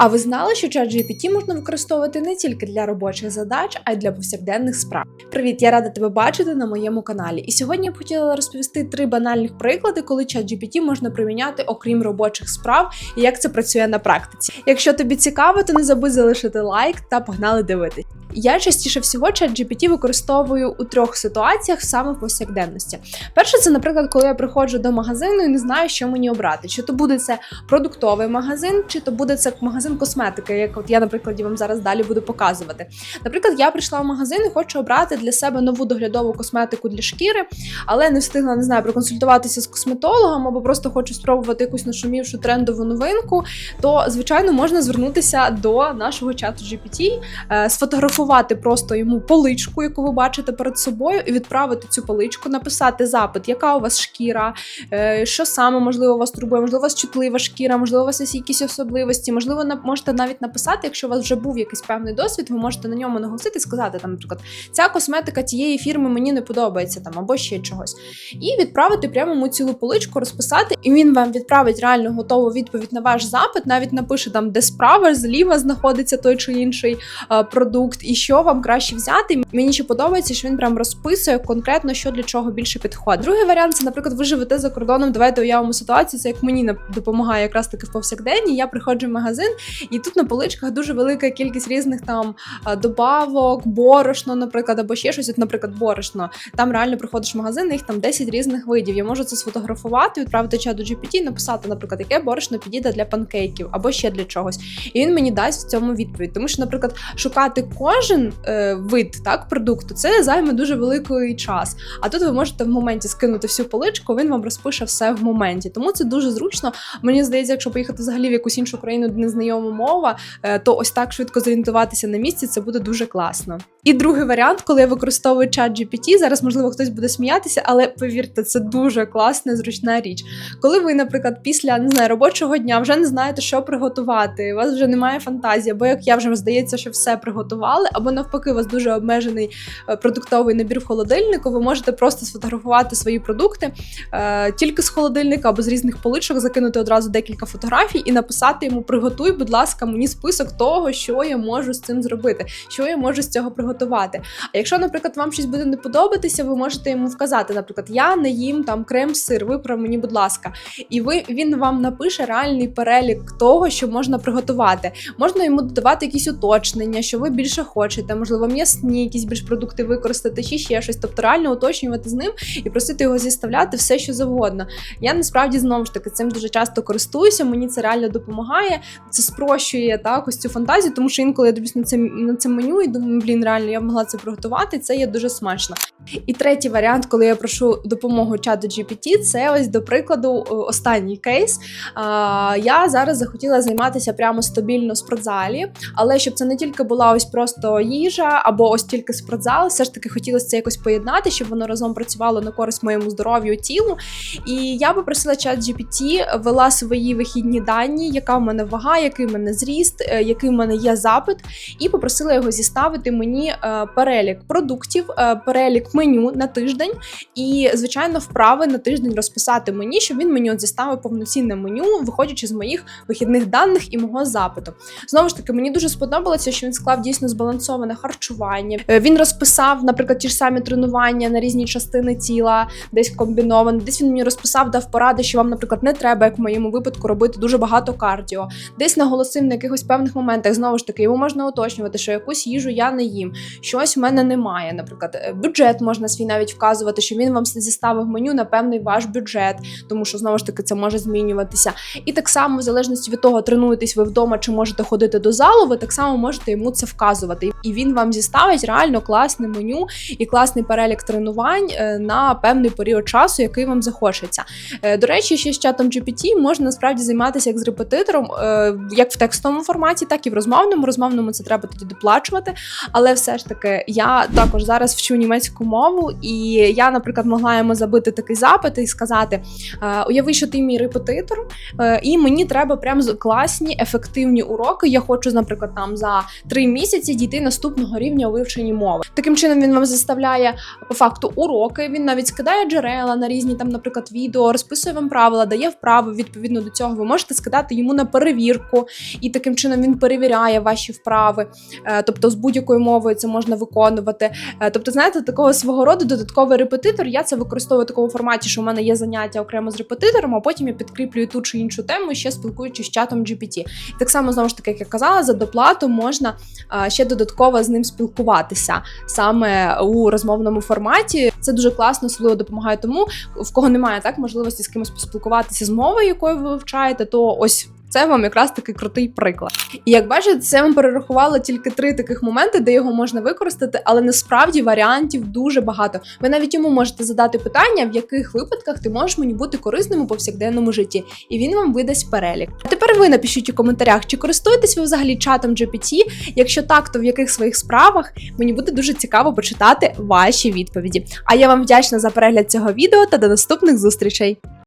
А ви знали, що ChatGPT можна використовувати не тільки для робочих задач, а й для повсякденних справ? Привіт, я рада тебе бачити на моєму каналі. І сьогодні я б хотіла розповісти три банальних приклади, коли ChatGPT можна приміняти окрім робочих справ і як це працює на практиці. Якщо тобі цікаво, то не забудь залишити лайк та погнали дивитись. Я частіше всього ChatGPT використовую у трьох ситуаціях саме в повсякденності. Перше, це, наприклад, коли я приходжу до магазину і не знаю, що мені обрати. Чи то буде це продуктовий магазин, чи то буде це магазин косметики, як от я, наприклад, вам зараз далі буду показувати. Наприклад, я прийшла в магазин і хочу обрати для себе нову доглядову косметику для шкіри, але не встигла не знаю, проконсультуватися з косметологом або просто хочу спробувати якусь нашумівшу трендову новинку. То звичайно можна звернутися до нашого чату GPT, е, сфотографувати просто йому поличку, яку ви бачите перед собою, і відправити цю поличку, написати запит, яка у вас шкіра, е, що саме можливо вас турбує, можливо, у вас чутлива шкіра, можливо, у вас є якісь особливості, можливо, можете навіть написати, якщо у вас вже був якийсь певний досвід, ви можете на ньому наголосити і сказати, там, наприклад, ця косметика тієї фірми мені не подобається там або ще чогось. І відправити прямо йому цілу поличку, розписати, і він вам відправить реально готову відповідь на ваш запит, навіть напише там, де справа, зліва знаходиться той чи інший е, продукт, і що вам краще взяти. Мені ще подобається, що він прям розписує конкретно, що для чого більше підходить. Другий варіант це, наприклад, ви живете за кордоном. Давайте уявимо ситуацію. Це як мені допомагає якраз таки в повсякденні. Я приходжу в магазин, і тут на поличках дуже велика кількість різних там добавок, борошно, наприклад, або ще щось. От, наприклад, борошно. Там реально приходиш в магазин, їх там 10 різних видів. Я можу це сфотографувати, відправити чату GPT, написати, наприклад, яке борошно підійде для панкейків або ще для чогось. І він мені дасть в цьому відповідь. Тому що, наприклад, шукати кожен е, вид так продукту це займе дуже великий час. А тут ви можете в моменті скинути всю поличку, він вам розпише все в моменті. Тому це дуже зручно. Мені здається, якщо поїхати взагалі в якусь іншу країну, де незнайома мова, е, то ось так швидко зорієнтуватися на місці, це буде дуже класно. І другий варіант, коли я використовую чат GPT, зараз можливо хтось буде сміятися, але повірте, це дуже класна, зручна річ. Коли ви, наприклад, після не знаю, робочого дня вже не знаєте, що приготувати, у вас вже немає фантазії, або як я вже здається, що все приготували, або навпаки, у вас дуже обмежений е, продуктовий набір в холодильнику, ви можете просто сфотографувати свої продукти е, тільки з холодильника або з різних поличок, закинути одразу декілька фотографій і написати йому: приготуй, будь ласка, мені список того, що я можу з цим зробити, що я можу з цього приготувати. А якщо, наприклад, вам щось буде не подобатися, ви можете йому вказати, наприклад, я не їм там крем-сир, виправ мені, будь ласка, і ви він вам напише реальний перелік того, що можна приготувати. Можна йому додавати якісь уточнення, що ви більше хочете, можливо, м'ясні якісь більш продукти використати, чи ще щось. Тобто реально уточнювати з ним і просити його зіставляти все, що завгодно. Я насправді знову ж таки цим дуже часто користуюся. Мені це реально допомагає. Це спрощує так ось цю фантазію, тому що інколи я дивлюсь на це на це меню і думаю, блін, реально я б могла це приготувати. Це є дуже смачно. І третій варіант, коли я прошу допомогу чату GPT, це ось до прикладу останній кейс. Я зараз захотіла займатися прямо стабільно в спортзалі, але щоб це не тільки була ось просто їжа або ось тільки спортзал, все ж таки хотілося це якось поєднати, щоб воно разом працювало на користь моєму здоров'ю тілу. І я попросила чат GPT вела свої вихідні дані, яка в мене вага, який в мене зріст, е, який в мене є запит, і попросила його зіставити мені е, перелік продуктів, е, перелік меню на тиждень, і звичайно вправи на тиждень розписати мені, щоб він мені от зіставив повноцінне меню, виходячи з моїх вихідних даних і мого запиту. Знову ж таки, мені дуже сподобалося, що він склав дійсно збалансоване харчування. Е, Він розписав, наприклад, ті ж самі тренування на різні частини тіла, десь комбіновано. Десь він мені розписав, дав поради, що вам, наприклад, не треба, як в моєму випадку, робити дуже багато кардіо. Десь наголосив на якихось певних моментах. Знову ж таки, йому можна уточнювати, що якусь їжу я не їм, щось в мене немає. Наприклад, е, бюджет можна свій навіть вказувати, що він вам зіставив меню на певний ваш бюджет, тому що знову ж таки це може змінюватися. І так само, в залежності від того, тренуєтесь ви вдома чи можете ходити до залу, ви так само можете йому це вказувати. І він вам зіставить реально класне меню і класний перелік тренувань е, на певний період часу, який вам захочеться. Е, До речі, ще з чатом GPT можна насправді займатися як з репетитором, е, як в текстовому форматі, так і в розмовному. Розмовному це треба тоді доплачувати. Але все ж таки, я також зараз вчу німецьку мову, і я, наприклад, могла йому забити такий запит і сказати: уяви, що ти мій репетитор, і мені треба прям класні, ефективні уроки. Я хочу, наприклад, там за три місяці дійти перейти наступного рівня у вивченні мови. Таким чином він вам заставляє по факту уроки. Він навіть скидає джерела на різні там, наприклад, відео, розписує вам правила, дає вправи. Відповідно до цього ви можете скидати йому на перевірку, і таким чином він перевіряє ваші вправи. Е, Тобто з будь-якою мовою це можна виконувати. Е, Тобто, знаєте, такого свого роду додатковий репетитор. Я це використовую в такому форматі, що в мене є заняття окремо з репетитором, а потім я підкріплюю ту чи іншу тему, ще спілкуючись з чатом GPT. І так само знову ж таки, як я казала, за доплату можна а, ще додатково з ним спілкуватися саме у розмовному форматі. Це дуже класно, особливо допомагає тому, в кого немає так можливості з кимось поспілкуватися з мовою, якою ви вивчаєте, то ось. Це вам якраз такий крутий приклад. І як бачите, це вам перерахувало тільки три таких моменти, де його можна використати, але насправді варіантів дуже багато. Ви навіть йому можете задати питання, в яких випадках ти можеш мені бути корисним у повсякденному житті, і він вам видасть перелік. А тепер ви напишіть у коментарях, чи користуєтесь ви взагалі чатом GPT? Якщо так, то в яких своїх справах мені буде дуже цікаво почитати ваші відповіді. А я вам вдячна за перегляд цього відео та до наступних зустрічей.